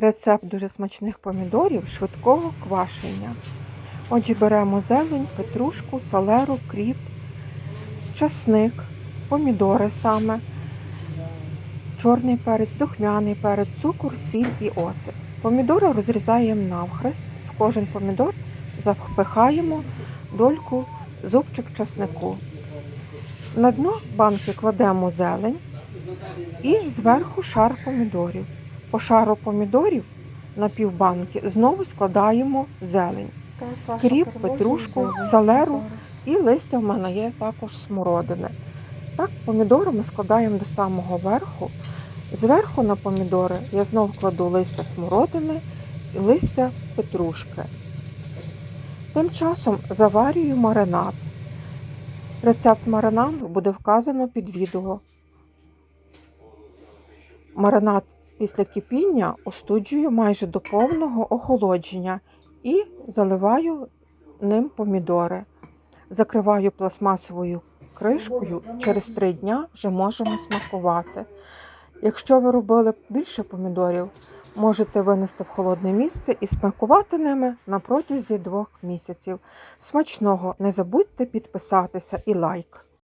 Рецепт дуже смачних помідорів швидкого квашення. Отже, беремо зелень, петрушку, салеру, кріп, часник, помідори саме, чорний перець, духмяний перець, цукор, сіль і оцет. Помідори розрізаємо навхрест. В кожен помідор запихаємо дольку зубчик часнику. На дно банки кладемо зелень і зверху шар помідорів. По шару помідорів на півбанки знову складаємо зелень. Кріп, петрушку, салеру і листя в мене є також смородини. Так, помідори ми складаємо до самого верху. Зверху на помідори я знову кладу листя смородини і листя петрушки. Тим часом заварюю маринад. Рецепт маринаду буде вказано під відео. Маринад після кипіння остуджую майже до повного охолодження і заливаю ним помідори. Закриваю пластмасовою кришкою, через три дня вже можемо смакувати. Якщо ви робили більше помідорів, можете винести в холодне місце і смакувати ними на протязі двох місяців. Смачного! Не забудьте підписатися і лайк.